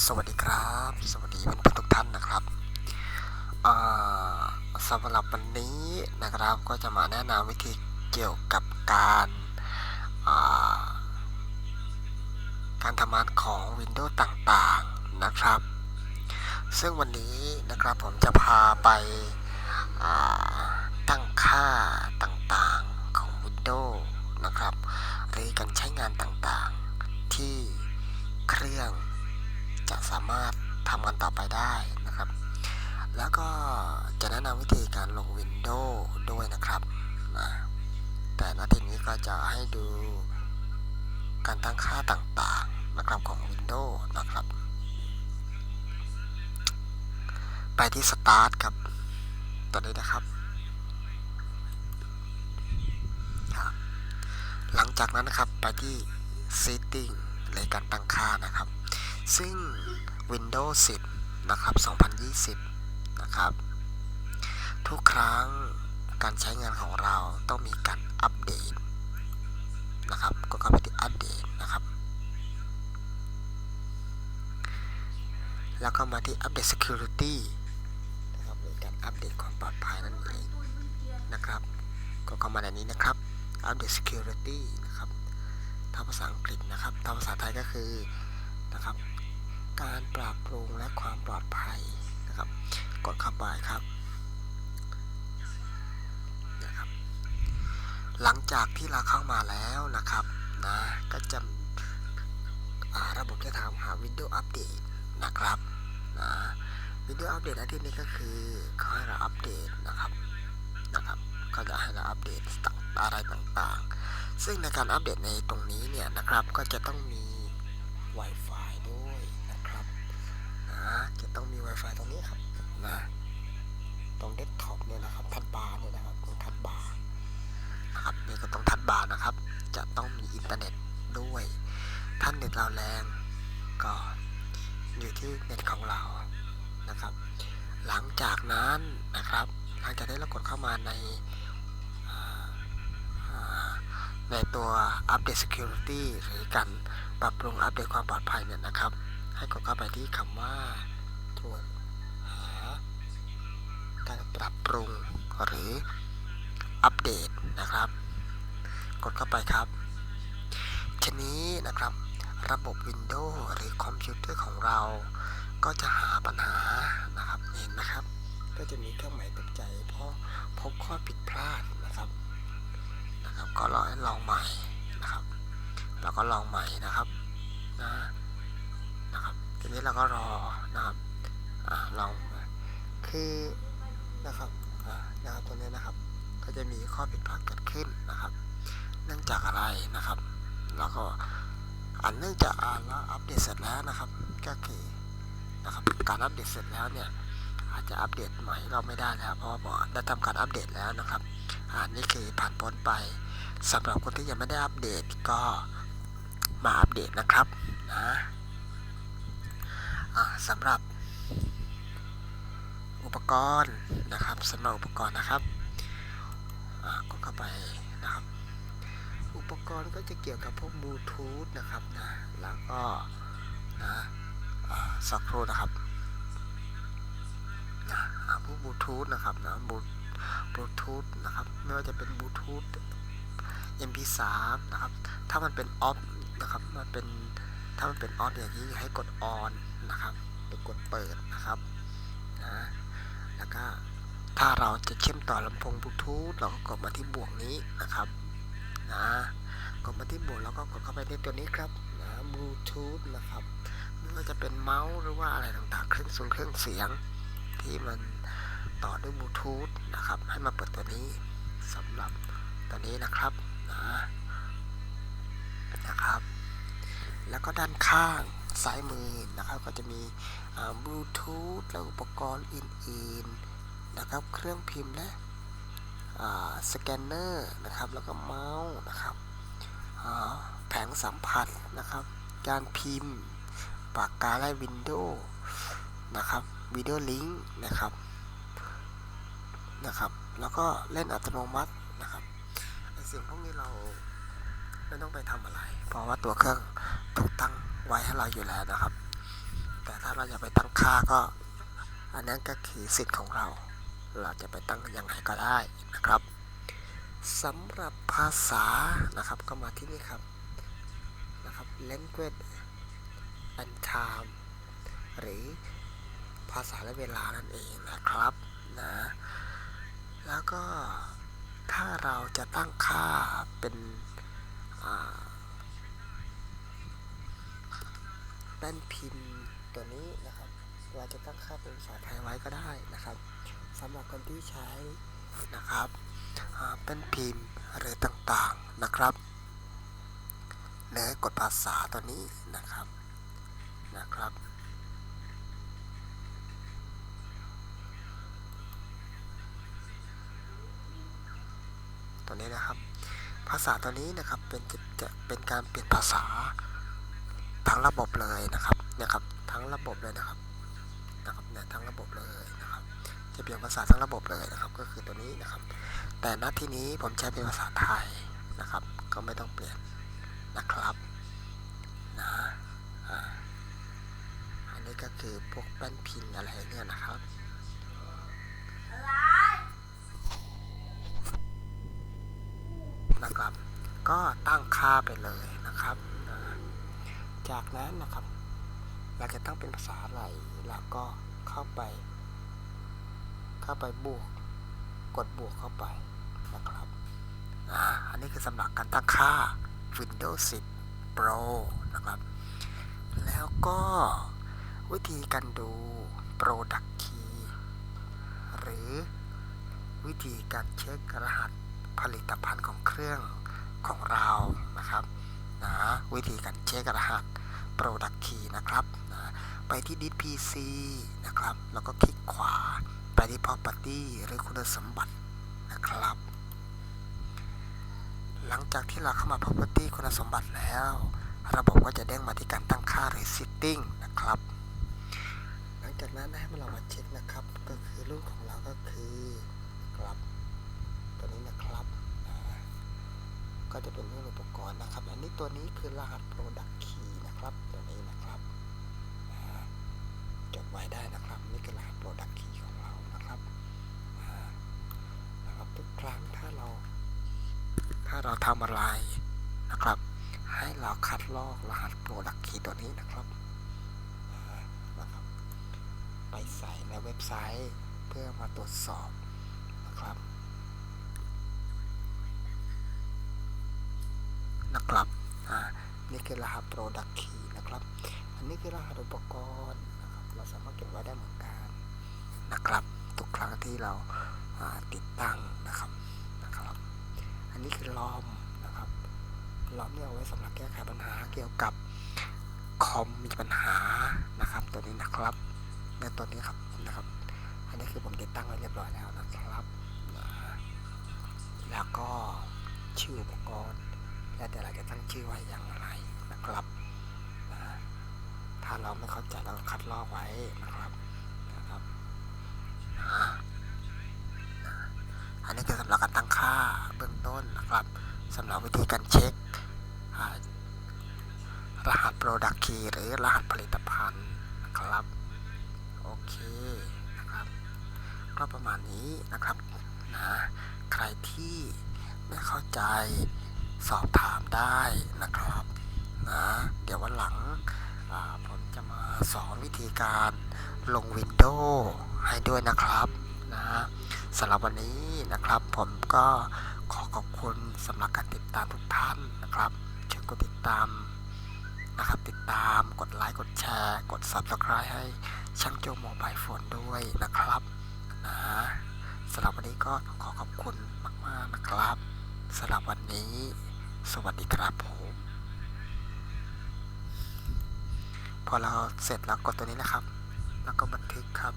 สวัสดีครับ สวัสดีเพื่อนๆทุกท่านนะครับสำหรับวันนี้นะครับก็จะมาแนะนำวิธีเกี่ยวกับการาการทำงานของ Windows ต่างๆนะครับ ซึ่งวันนี้นะครับผมจะพาไปาตั้งค่าต่างๆของ Windows นะครับ หรือการใช้งานต่างๆที่เครื่อง จะสามารถทำกันต่อไปได้นะครับ แล้วก็จะแนะนำวิธีการลง Windows ด้วยนะครับนะแต่นาทีนี้ก็จะให้ดูการตั้งค่าต่างๆนะครับของ Windows นะครับ ไปที่ Start ครับตัวนี้นะครับหลังจากนั้นนะครับไปที่ Setting หรือการตั้งค่านะครับ ซึ่ง Windows 10 นะครับ 2020 นะครับ ทุกครั้งการใช้งานของเราต้องมีการอัปเดตนะครับก็เข้าไปที่อัปเดตนะครับ แล้วก็มาที่อัปเดต Security นะครับหรือการอัปเดตความปลอดภัยนั่นเองนะครับ ก็เข้ามาในนี้นะครับ อัปเดต Security นะครับถ้าภาษาอังกฤษนะครับถ้าภาษาไทยก็คือ นะครับ การปรับปรุงและความปลอดภัยนะครับ กดเข้าไปครับนะครับ หลังจากที่เราเข้ามาแล้วนะครับนะก็จะระบบจะถามหา Windows Update นะครับนะ Windows Update อันที่นี้ก็คือเขาให้เราอัปเดตนะครับนะครับเขาจะให้เราอัปเดตต่างอะไรต่างๆ ซึ่งในการอัปเดตในตรงนี้เนี่ยนะครับก็จะต้องมี Wi-Fi Wi-Fi ตรงนี้ครับนะตรงเดสก์ท็อปเนี่ยนะครับทัดบาร์เนี่ยนะครับตรงทัดบาร์นะครับนี่ก็ต้องทัดบาร์นะครับ จะต้องมีอินเทอร์เน็ตด้วยท่านเน็ตเราแรงก็อยู่ที่เน็ตของเรานะครับ หลังจากนั้นนะครับหลังจากที่เรากดเข้ามาในอ่าอ่าในตัวอัปเดต Security หรือการปรับปรุงอัปเดตความปลอดภัยเนี่ยนะครับ ให้กดเข้าไปที่คำว่าตรวจหาการ ปรับปรุงหรืออัปเดตนะครับ กดเข้าไปครับ ทีนี้นะครับ ระบบ Windows หรือคอมพิวเตอร์ของเรา ก็จะหาปัญหานะครับเห็นนะครับ ก็จะมีเครื่องหมายตกใจ เพราะพบข้อผิดพลาดนะครับนะครับ ก็รอให้ลองใหม่นะครับเราก็ลองใหม่นะครับนะนะครับทีนี้เราก็รอนะครับอ่าลองคือ นะครับอ่านะครับตัวนี้นะครับ ก็จะมีข้อผิดพลาดเกิดขึ้นนะครับ เนื่องจากอะไรนะครับ แล้วก็อันเนื่องจากอ่าเราอัปเดตเสร็จแล้วนะครับ ก็คือนะครับการอัปเดตเสร็จแล้วเนี่ยอาจจะอัปเดตใหม่เราไม่ได้แล้วเพราะว่าบอกได้ทำการอัปเดตแล้วนะครับอ่านี่คือผ่านพ้นไปสำหรับคนที่ยังไม่ได้อัปเดตก็มาอัปเดตนะครับนะสำหรับอุปกรณ์ นะครับสำหรับอุปกรณ์นะครับกดเข้าไปนะครับ อุปกรณ์ก็จะเกี่ยวกับพวกบลูทูธนะครับนะแล้วก็นะสักครู่นะครับนะพวกบลูทูธนะครับนะบลูบลูทูธนะครับไม่ว่าจะเป็นบลูทูธ MP3 นะครับถ้ามันเป็นออฟนะครับมันเป็นถ้ามันเป็นออฟอย่างนี้ให้กดออนนะครับไปกดเปิดนะครับนะแล้วก็ ถ้าเราจะเชื่อมต่อลำโพงบลูทูธเราก็กดมาที่บวกนี้นะครับนะกดมาที่บวกแล้วก็กดเข้าไปในตัวนี้ครับนะบลูทูธนะครับไม่ว่าจะเป็นเมาส์หรือว่าอะไรต่างๆเครื่องสูงเครื่องเสียง ที่มันต่อด้วยบลูทูธนะครับให้มาเปิดตัวนี้สำหรับตัวนี้นะครับนะนะครับ แล้วก็ด้านข้างซ้ายมือนะครับก็จะมีบลูทูธและอุปกรณ์อื่นๆ นะครับ เครื่องพิมพ์และสแกนเนอร์นะครับ แล้วก็เมาส์นะครับแผงสัมผัสนะครับ การพิมพ์ ปากกาและวินโดว์นะครับวิดีโอลิงก์นะครับนะครับ แล้วก็เล่นอัตโนมัตินะครับไอสิ่งพวกนี้เราไม่ต้องไปทำอะไร เพราะว่าตัวเครื่องถูกตั้งไว้ให้เราอยู่แล้วนะครับ แต่ถ้าเราอยากไปตั้งค่าก็ อันนั้นก็คือสิทธิ์ของเรา เราจะไปตั้งยังไงก็ได้นะครับสำหรับภาษานะครับก็มาที่นี่ครับนะครับ language and time หรือภาษาและเวลานั่นเองนะครับนะแล้วก็ถ้าเราจะตั้งค่าเป็นแป้นพิมพ์ตัวนี้นะครับ เราจะตั้งค่าเป็นภาษาไทยไว้ก็ได้นะครับ สำหรับคนที่ใช้นะครับเป็นพิมพ์หรือต่างๆนะครับเนื้อกดภาษาตัวนี้นะครับนะครับตัวนี้นะครับ ภาษาตัวนี้นะครับเป็นจะเป็นการเปลี่ยนภาษาทั้งระบบเลยนะครับนี่ยครับทั้งระบบเลยนะครับนะครับเนี่ยทั้งระบบเลย จะเปลี่ยนภาษาทั้งระบบเลยนะครับ ก็คือตัวนี้นะครับ แต่ณที่นี้ผมใช้เป็นภาษาไทยนะครับ ก็ไม่ต้องเปลี่ยนนะครับนะอันนี้ก็คือพวกแป้นพิมพ์อะไรเนี่ยนะครับนะครับ ก็ตั้งค่าไปเลยนะครับนะจากนั้นนะครับ เราจะตั้งเป็นภาษาอะไรเราก็เข้าไป เข้าไปบวก กดบวกเข้าไปนะครับอ่าอันนี้คือสำหรับการตั้งค่า Windows 10 Pro นะครับ แล้วก็วิธีการดู Product Key หรือวิธีการเช็ครหัสผลิตภัณฑ์ของเครื่องของเรานะครับนะวิธีการเช็ครหัส Product Key นะครับนะไปที่ Disk PC นะครับ แล้วก็คลิกขวา ไปที่ Property หรือคุณสมบัตินะครับ หลังจากที่เราเข้ามา Property คุณสมบัติแล้ว ระบบก็จะเด้งมาที่การตั้งค่าหรือ Setting นะครับ หลังจากนั้นให้เรามาเช็คนะครับ ก็คือรุ่นของเราก็คือครับตัวนี้นะครับก็จะเป็นเรื่องอุปกรณ์นะครับ อันนี้ตัวนี้คือรหัส Product Key นะครับตัวนี้นะครับจดไว้ได้นะครับ นี่คือรหัส Product Key เราทำอะไรนะครับ ให้เราคัดลอกรหัส Product Key ตัวนี้นะครับนะครับ ไปใส่ในเว็บไซต์เพื่อมาตรวจสอบนะครับ นะครับนี่คือรหัส Product Key นะครับ อันนี้คือรหัสอุปกรณ์นะครับเราสามารถเก็บไว้ได้เหมือนกันนะครับ ทุกครั้งที่เราติดตั้งนะครับ อันนี้คือลอมนะครับลอมเนี่ยเอาไว้สำหรับแก้ไขปัญหาเกี่ยวกับคอมมีปัญหานะครับ ตัวนี้นะครับในตัวนี้ครับนะครับ อันนี้คือผมติดตั้งไว้เรียบร้อยแล้วนะครับนะแล้วก็ชื่ออุปกรณ์ แล้วแต่เราจะตั้งชื่อไว้อย่างไรนะครับนะถ้าเราไม่เข้าใจเราคัดลอกไว้นะครับนะครับนะ อันนี้คือสำหรับการตั้งค่าเบื้องต้นนะครับสำหรับวิธีการเช็คอ่ารหัส Product Key หรือรหัสผลิตภัณฑ์นะครับโอเคนะครับก็ประมาณนี้นะครับนะใครที่ไม่เข้าใจสอบถามได้นะครับนะเดี๋ยววันหลังผมจะมาสอนวิธีการลง Windows ให้ด้วยนะครับนะ สำหรับวันนี้นะครับ ผมก็ขอขอบคุณสำหรับการติดตามทุกท่านนะครับเชิญกดติดตามนะครับ ติดตามกดไลค์กดแชร์ กด Subscribe ให้ช่างโจโมบายโฟนด้วยนะครับนะสำหรับวันนี้ก็ขอขอบคุณมาก ๆ นะครับสำหรับวันนี้ สวัสดีครับผมพอเราเสร็จแล้วกดตัวนี้นะครับ แล้วก็บันทึกครับ